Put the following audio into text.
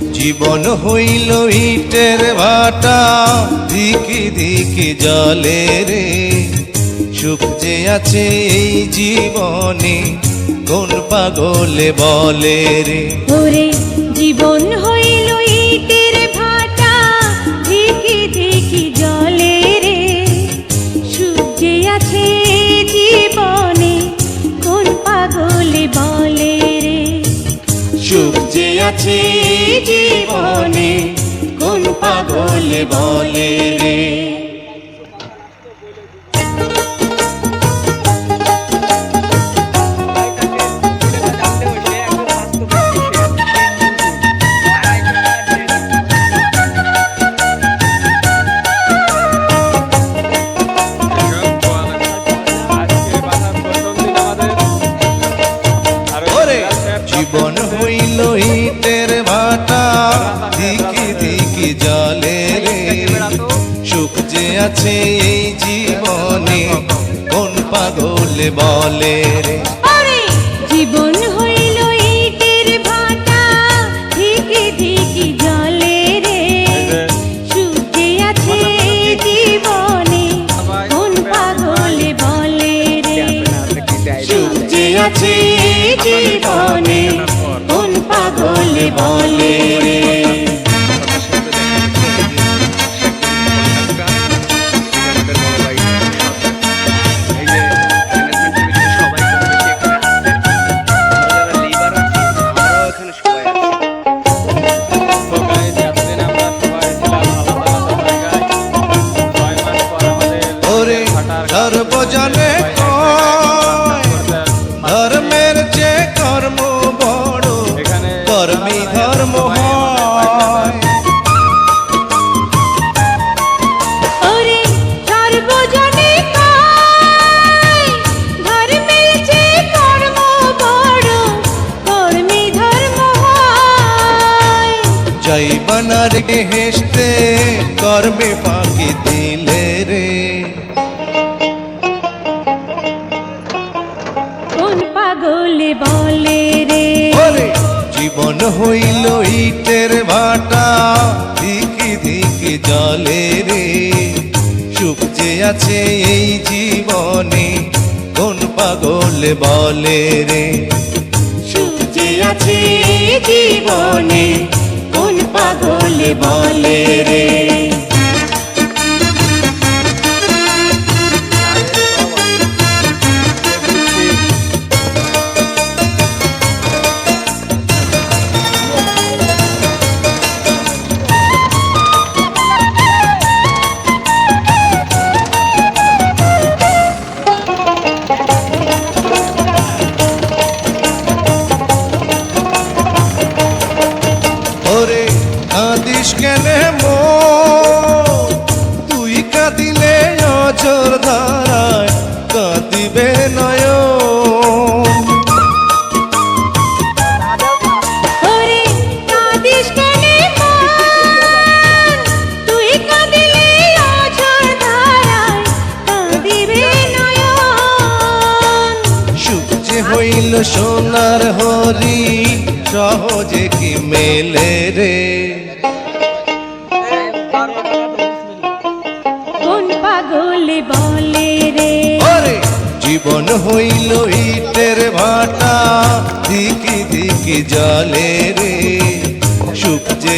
জীবন হইল ইটের ভাটা দিকে দিকে জলে রে। সুখ যে আছে এই জীবনে কোন পাগলে বলে রে। ওরে জীবন হইল ইটের ভাটা ধিকি ধিকি জলে রে। সুখ যে আছে জীবনে কোন পাগলে বলে রে। সুখ যে আছে পাগলে বলে রে। জীবন হইল ইটের ভাটা দিকে আছে এই জীবনে? কোন পাগলে বলে রে? জীবন হইল ইটের ভাটা ধিকি ধিকি জলে রে। সুখ আছে জীবনে, কোন পাগলে বলে রে? সুখ আছে জীবনে, কোন পাগলে বলে রে? জয় বনার হেসতে কর্মে ফাঁকি দিলে রে। কোন পাগলে বলে রে? জীবন হইল ইটের ভাটা দিকে দিকে জলে রে। সুখ যে আছে এই জীবনে কোন পাগলে বলে রে? সুখ যে আছে জীবনে পাগলে বলে রে। কাঁদিস কেনে মো তুই কাঁদিলে অজর ধারায় কাঁদিবে নয় হইল সোনার হরি সহজে কি মেলে রে? কোন পাগল বলে রে? জীবন হইল ইটের ভাটা দিকে দিকে জলে রে। সুখ যে